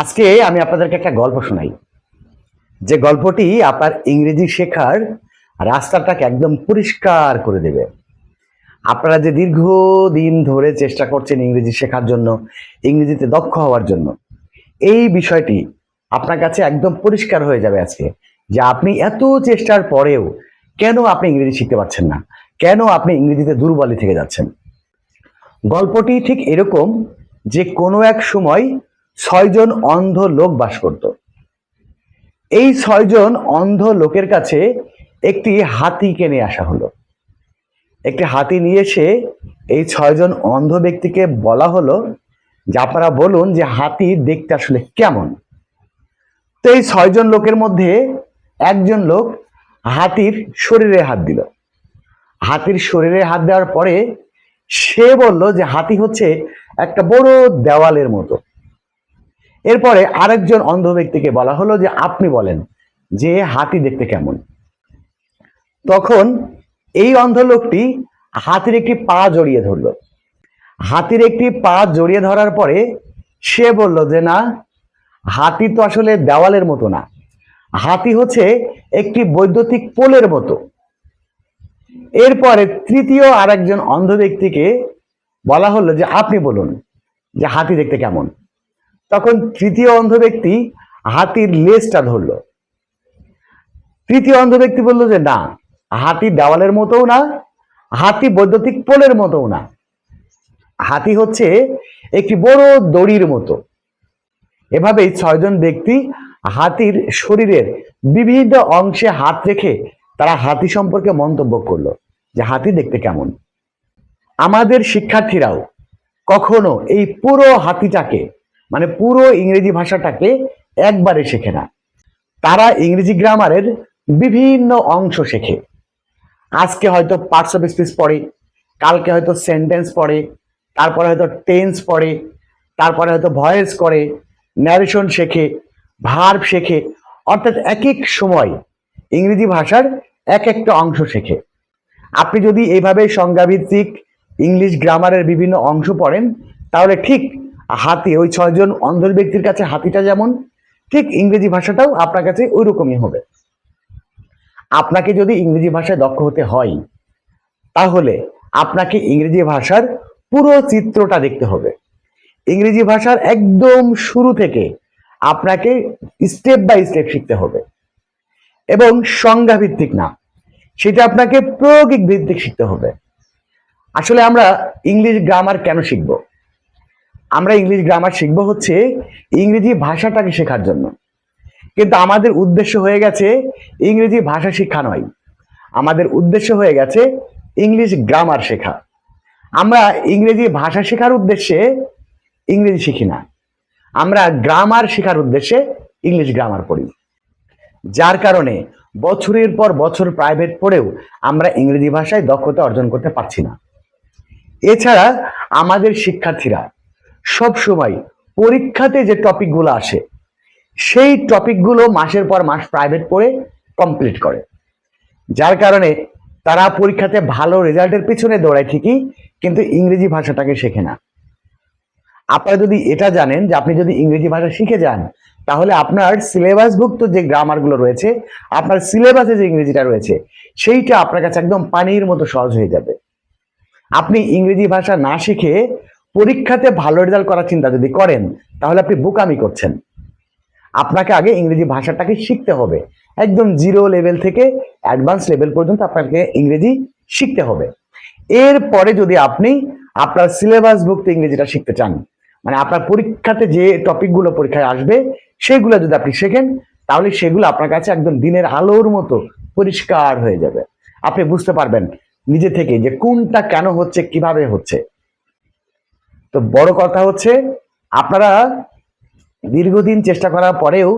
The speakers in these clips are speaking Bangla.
আজকে আমি আপনাদেরকে একটা গল্প শোনাই। যে গল্পটি আপনার ইংরেজি শেখার রাস্তাটাকে একদম পরিষ্কার করে দেবে। আপনারা যে দীর্ঘদিন ধরে চেষ্টা করছেন ইংরেজি শেখার জন্য, ইংরেজিতে দক্ষ হওয়ার জন্য, এই বিষয়টি আপনার কাছে একদম পরিষ্কার হয়ে যাবে আজকে যে আপনি এত চেষ্টার পরেও কেন আপনি ইংরেজি শিখতে পারছেন না? কেন আপনি ইংরেজিতে দুর্বলই থেকে যাচ্ছেন? গল্পটি ঠিক এরকম যে কোনো এক সময় ছয়জন অন্ধ লোক বাস করত। এই ছয়জন অন্ধ লোকের কাছে একটি হাতি কিনে আসা হলো। একটি হাতি নিয়ে এসে এই ছয়জন অন্ধ ব্যক্তিকে বলা হলো যে, আপনারা বলুন যে হাতি দেখতে আসলে কেমন? তো এই ছয়জন লোকের মধ্যে একজন লোক হাতির শরীরে হাত দিল। হাতির শরীরে হাত দেওয়ার পরে সে বলল যে, হাতি হচ্ছে একটা বড় দেওয়ালের মতো। এরপরে আরেকজন অন্ধ ব্যক্তিকে বলা হলো যে আপনি বলেন যে হাতি দেখতে কেমন। তখন এই অন্ধ লোকটি হাতির একটি পা জড়িয়ে ধরলো। হাতির একটি পা জড়িয়ে ধরার পরে সে বলল যে, না, হাতি তো আসলে দেওয়ালের মতো না। হাতি হচ্ছে একটি বৈদ্যুতিক পোলের মতো। এরপরে তৃতীয় আরেকজন অন্ধ ব্যক্তিকে বলা হলো যে, আপনি বলুন যে হাতি দেখতে কেমন? তখন তৃতীয় অন্ধ ব্যক্তি হাতির লেজটা ধরল। তৃতীয় অন্ধ ব্যক্তি বলল যে, না, হাতি দেওয়ালের মতোও না, হাতি বৈদ্যুতিক পোলের মতোও না। হাতি হচ্ছে একটি বড় দড়ির মতো। এভাবেই ছয়জন ব্যক্তি হাতির শরীরের বিভিন্ন অংশে হাত রেখে তারা হাতি সম্পর্কে মন্তব্য করল যে, হাতি দেখতে কেমন? আমাদের শিক্ষার্থীরাও কখনো এই পুরো হাতিটাকে মানে পুরো ইংরেজি ভাষাটাকে একবারে শেখে না। তারা ইংরেজি গ্রামারের বিভিন্ন অংশ শেখে। আজকে হয়তো পার্টস অফ স্পিচ পড়ে, কালকে হয়তো সেন্টেন্স পড়ে, তারপরে হয়তো টেন্স পড়ে, তারপরে হয়তো ভয়েস করে ন্যারেশন শেখে ভার্ব শেখে, অর্থাৎ এক এক সময় ইংরেজি ভাষার এক একটা অংশ শেখে। আপনি যদি এইভাবে সংজ্ঞাভিত্তিক ইংলিশ গ্রামারের বিভিন্ন অংশ পড়েন, তাহলে ঠিক হাতি ওই ছয়জন অন্ধর ব্যক্তির কাছে হাতিটা যেমন, ঠিক ইংরেজি ভাষাটাও আপনার কাছে ওই রকমই হবে। আপনাকে যদি ইংরেজি ভাষায় দক্ষ হতে হয়, তাহলে আপনাকে ইংরেজি ভাষার পুরো চিত্রটা দেখতে হবে। ইংরেজি ভাষার একদম শুরু থেকে আপনাকে স্টেপ বাই স্টেপ শিখতে হবে। এবং সংজ্ঞা ভিত্তিক না, সেটা আপনাকে প্রয়োগিক ভিত্তিক শিখতে হবে। আসলে আমরা ইংলিশ গ্রামার কেন শিখব? আমরা ইংলিশ গ্রামার শিখব হচ্ছে ইংরেজি ভাষাটাকে শেখার জন্য। কিন্তু আমাদের উদ্দেশ্য হয়ে গেছে ইংরেজি ভাষা শিক্ষা নয়। আমাদের উদ্দেশ্য হয়ে গেছে ইংলিশ গ্রামার শেখা। আমরা ইংরেজি ভাষা শেখার উদ্দেশ্যে ইংরেজি শিখি না। আমরা গ্রামার শেখার উদ্দেশ্যে ইংলিশ গ্রামার পড়ি। যার কারণে বছরের পর বছর প্রাইভেট পড়েও আমরা ইংরেজি ভাষায় দক্ষতা অর্জন করতে পারছি না। এছাড়া আমাদের শিক্ষার্থীরা সব সময় পরীক্ষাতে যে টপিকগুলো আসে, সেই টপিকগুলো মাসের পর মাস প্রাইভেট পড়ে কমপ্লিট করে। যার কারণে তারা পরীক্ষাতে ভালো রেজাল্টের পিছনে দৌড়ায় ঠিকই, কিন্তু ইংরেজি ভাষাটাকে শেখে না। আপনারা যদি এটা জানেন যে আপনি যদি ইংরেজি ভাষা শিখে যান, তাহলে আপনার সিলেবাসভুক্ত যে গ্রামারগুলো রয়েছে, আপনার সিলেবাসে যে ইংরেজিটা রয়েছে, সেইটা আপনার কাছে একদম পানির মতো সহজ হয়ে যাবে। আপনি ইংরেজি ভাষা না শিখে পরীক্ষাতে ভালো রেজাল্ট করার চিন্তা যদি করেন, তাহলে আপনি বোকামি করছেন। আপনাকে আগে ইংরেজি ভাষাটাকে শিখতে হবে। একদম জিরো লেভেল থেকে অ্যাডভান্স লেভেল পর্যন্ত আপনাকে ইংরেজি শিখতে হবে। এরপরে যদি আপনি আপনার সিলেবাসভুক্ত ইংরেজিটা শিখতে চান মানে আপনার পরীক্ষাতে যে টপিকগুলো পরীক্ষায় আসবে, সেগুলো যদি আপনি শেখেন, তাহলে সেগুলো আপনার কাছে একদম দিনের আলোর মতো পরিষ্কার হয়ে যাবে। আপনি বুঝতে পারবেন নিজে থেকে যে কোনটা কেন হচ্ছে, কীভাবে হচ্ছে। তো বড় কথা হচ্ছে, আপনারা দীর্ঘদিন চেষ্টা করার পরেও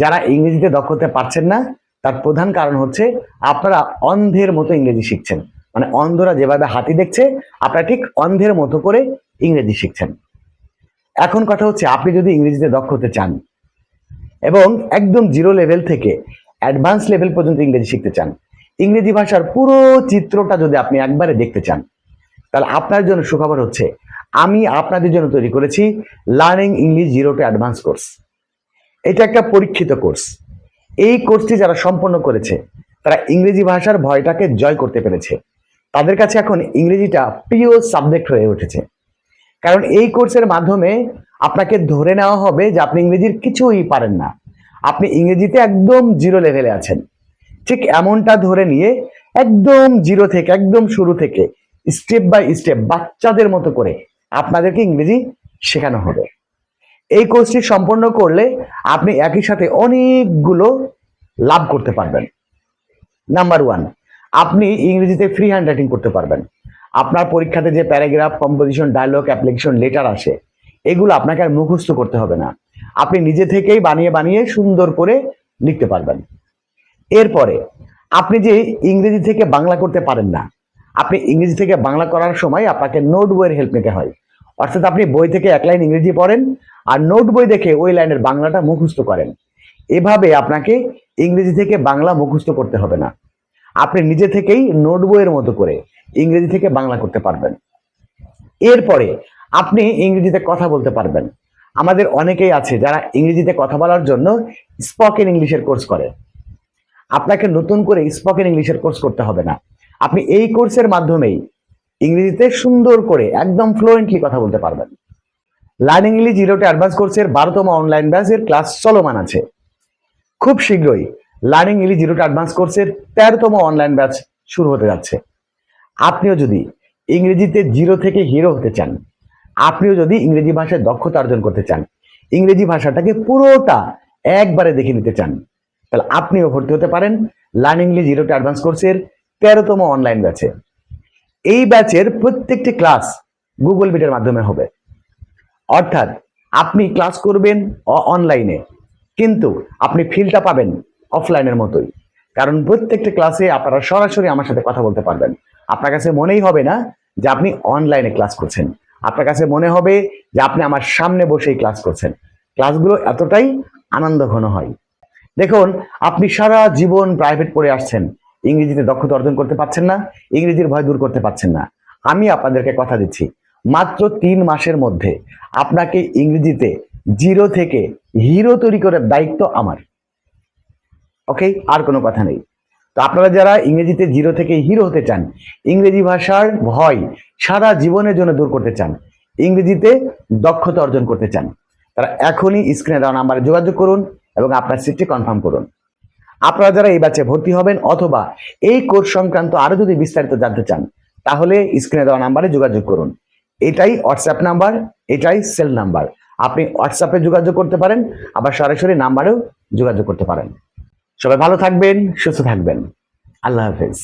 যারা ইংরেজিতে দক্ষ হতে পারছেন না, তার প্রধান কারণ হচ্ছে আপনারা অন্ধের মতো ইংরেজি শিখছেন। মানে অন্ধরা যেভাবে হাতি দেখছে, আপনারা ঠিক অন্ধের মতো করে ইংরেজি শিখছেন। এখন কথা হচ্ছে, আপনি যদি ইংরেজিতে দক্ষ হতে চান এবং একদম জিরো লেভেল থেকে অ্যাডভান্স লেভেল পর্যন্ত ইংরেজি শিখতে চান, ইংরেজি ভাষার পুরো চিত্রটা যদি আপনি একবারে দেখতে চান, তাহলে আপনার জন্য সুখবর হচ্ছে আমি আপনাদের জন্য তৈরি করেছি learning English zero to advance course এটা একটা পরীক্ষিত কোর্স এই কোর্সটি যারা সম্পন্ন করেছে, তারা ইংরেজি ভাষার ভয়টাকে জয় করতে পেরেছে। তাদের কাছে এখন ইংরেজিটা প্রিয় সাবজেক্ট হয়ে উঠেছে। কারণ এই কোর্সের মাধ্যমে আপনাকে ধরে নেওয়া হবে যে আপনি ইংরেজির কিছুই পারেন না। আপনি ইংরেজিতে একদম জিরো লেভেলে আছেন। ঠিক এমনটা ধরে নিয়ে একদম জিরো থেকে, একদম শুরু থেকে স্টেপ বাই স্টেপ বাচ্চাদের মতো করে আপনাদেরকে ইংরেজি শেখানো হবে। এই কোর্সটি সম্পন্ন করলে আপনি একই সাথে অনেকগুলো লাভ করতে পারবেন। নাম্বার ওয়ান আপনি ইংরেজিতে ফ্রি হ্যান্ড রাইটিং করতে পারবেন। আপনার পরীক্ষাতে যে paragraph composition dialogue application letter আসে, এগুলো আপনাকে আর মুখস্থ করতে হবে না। আপনি নিজে থেকেই বানিয়ে বানিয়ে সুন্দর করে লিখতে পারবেন। এরপরে, আপনি যে ইংরেজি থেকে বাংলা করতে পারেন না আপনি ইংরেজি থেকে বাংলা করার সময় আপনাকে নোট বইয়ের হেল্প নিতে হয়। অর্থাৎ আপনি বই থেকে এক লাইন ইংরেজি পড়েন আর নোট বই দেখে ওই লাইনের বাংলাটা মুখস্থ করেন। এভাবে আপনাকে ইংরেজি থেকে বাংলা মুখস্থ করতে হবে না। আপনি নিজে থেকেই নোট বইয়ের মতো করে ইংরেজি থেকে বাংলা করতে পারবেন। এরপরে আপনি ইংরেজিতে কথা বলতে পারবেন। আমাদের অনেকেই আছে যারা ইংরেজিতে কথা বলার জন্য স্পোকেন ইংলিশের কোর্স করে। আপনাকে নতুন করে স্পোকেন ইংলিশের কোর্স করতে হবে না। আপনি এই কোর্সের মাধ্যমেই ইংরেজিতে সুন্দর করে একদম ফ্লুয়েন্টলি কথা বলতে পারবেন। লার্নিং ইংলিশ জিরোটে অ্যাডভান্স কোর্সের বারোতম অনলাইন ব্যাচের ক্লাস চলমান আছে। খুব শীঘ্রই লার্নিং ইংলিশ জিরোটে অ্যাডভান্স কোর্সের তেরোতম অনলাইন ব্যাচ শুরু হতে যাচ্ছে। আপনিও যদি ইংরেজিতে জিরো থেকে হিরো হতে চান, আপনিও যদি ইংরেজি ভাষায় দক্ষতা অর্জন করতে চান, ইংরেজি ভাষাটাকে পুরোটা একবারে দেখে নিতে চান, তাহলে আপনিও ভর্তি হতে পারেন learning English zero to advance কোর্সের তেরোতম অনলাইন ব্যাচে এই ব্যাচের প্রত্যেকটি ক্লাস গুগল মিটের মাধ্যমে হবে। অর্থাৎ আপনি ক্লাস করবেন অনলাইনে কিন্তু আপনি ফিলটা পাবেন অফলাইনের মতোই। কারণ প্রত্যেকটা ক্লাসে আপনারা সরাসরি আমার সাথে কথা বলতে পারবেন। আপনার কাছে মনেই হবে না যে আপনি অনলাইনে ক্লাস করছেন। আপনার কাছে মনে হবে যে আপনি আমার সামনে বসেই ক্লাস করছেন। ক্লাসগুলো এতটাই আনন্দ ঘন হয়। দেখুন, আপনি সারা জীবন প্রাইভেট পড়ে আসছেন। ইংরেজিতে দক্ষতা অর্জন করতে পারছেন না, ইংরেজির ভয় দূর করতে পারছেন না। আমি আপনাদেরকে কথা দিচ্ছি, মাত্র তিন মাসের মধ্যে আপনাকে ইংরেজিতে জিরো থেকে হিরো তৈরি করার দায়িত্ব আমার। ওকে? আর কোনো কথা নেই। তো আপনারা যারা ইংরেজিতে জিরো থেকে হিরো হতে চান, ইংরেজি ভাষার ভয় সারা জীবনের জন্য দূর করতে চান, ইংরেজিতে দক্ষতা অর্জন করতে চান, তারা এখনই স্ক্রিনে দেওয়া নাম্বারে যোগাযোগ করুন এবং আপনার সিটটি কনফার্ম করুন। আপনারা যারা এই ব্যাচে ভর্তি হবেন অথবা এই কোর্স সংক্রান্ত আরও যদি বিস্তারিত জানতে চান, তাহলে স্ক্রিনে দেওয়া নাম্বারে যোগাযোগ করুন। এটাই হোয়াটসঅ্যাপ নাম্বার এটাই সেল নাম্বার আপনি হোয়াটসঅ্যাপে যোগাযোগ করতে পারেন, আবার সরাসরি নাম্বারেও যোগাযোগ করতে পারেন। সবাই ভালো থাকবেন, সুস্থ থাকবেন। আল্লাহ হাফেজ।